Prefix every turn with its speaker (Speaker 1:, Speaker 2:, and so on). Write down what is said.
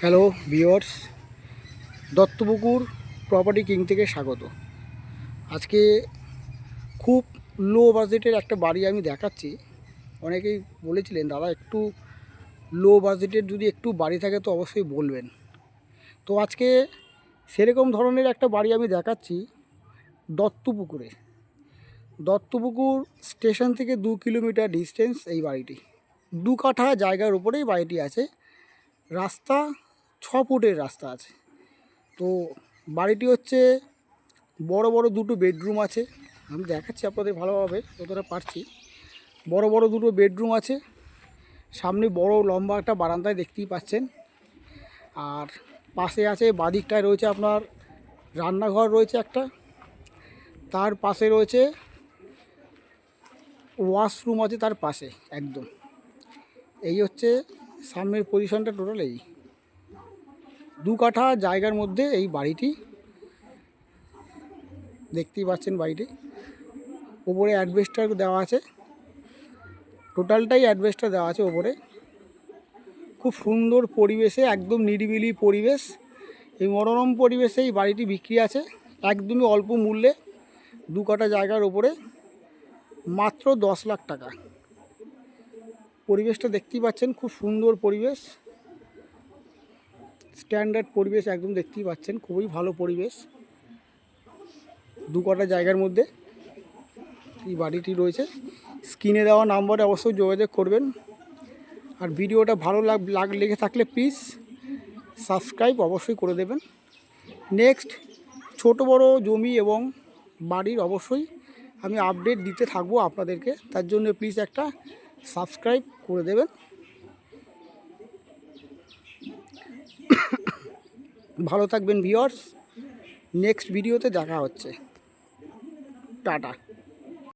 Speaker 1: Hello viewers Duttapukur property king থেকে স্বাগত। আজকে খুব লো বাজেটের একটা বাড়ি আমি দেখাচ্ছি। অনেকেই বলেছিলেন, দাদা, একটু লো বাজেটের যদি একটু বাড়ি থাকে তো অবশ্যই বলবেন। তো আজকে সেরকম ধরনের একটা বাড়ি আমি দেখাচ্ছি দত্তপুকুরে। দত্তপুকুর স্টেশন থেকে দু কিলোমিটার ডিস্টেন্স এই বাড়িটি। দু কাঠা জায়গার উপরেই বাড়িটি আছে। রাস্তা ছ ফুটের রাস্তা আছে। তো বাড়িটি হচ্ছে বড় বড় দুটো বেডরুম আছে। আমি দেখাচ্ছি আপনাদের ভালোভাবে, যতটা পারছি। বড় বড় দুটো বেডরুম আছে। সামনে বড় লম্বা একটা বারান্দায় দেখতেই পাচ্ছেন। আর পাশে আছে, বাদিকটায় রয়েছে আপনার রান্নাঘর রয়েছে একটা। তার পাশে রয়েছে ওয়াশরুম আছে তার পাশে, একদম। এই হচ্ছে সামনের পজিশনটা টোটাল এই দু কাঠা জায়গার মধ্যে এই বাড়িটি দেখতেই পাচ্ছেন বাড়িটি। ওপরে অ্যাডভেস্টার দেওয়া আছে। টোটালটাই অ্যাডভেস্টার দেওয়া আছে ওপরে। খুব সুন্দর পরিবেশে, একদম নিরিবিলি পরিবেশ। এই মনোরম পরিবেশে এই বাড়িটি বিক্রি আছে। একদমই অল্প মূল্যে দু কাঠা জায়গার ওপরে। মাত্র দশ লাখ টাকা। পরিবেশটা দেখতেই পাচ্ছেন, খুব সুন্দর পরিবেশ। স্ট্যান্ডার্ড পরিবেশ একদম দেখতেই পাচ্ছেন, খুবই ভালো পরিবেশ। দু কটা জায়গার মধ্যে এই বাড়িটি রয়েছে। স্ক্রিনে দেওয়া নাম্বারে অবশ্যই যোগাযোগ করবেন। আর ভিডিওটা ভালো লাগ লাগ থাকলে প্লিজ সাবস্ক্রাইব অবশ্যই করে দেবেন। নেক্সট ছোট, বড় জমি এবং বাড়ির অবশ্যই আমি আপডেট দিতে থাকব আপনাদেরকে। তার জন্য প্লিজ একটা সাবস্ক্রাইব করে দেবেন। ভালো থাকবেন ভিওর্স নেক্সট ভিডিওতে দেখা হচ্ছে। টাটা।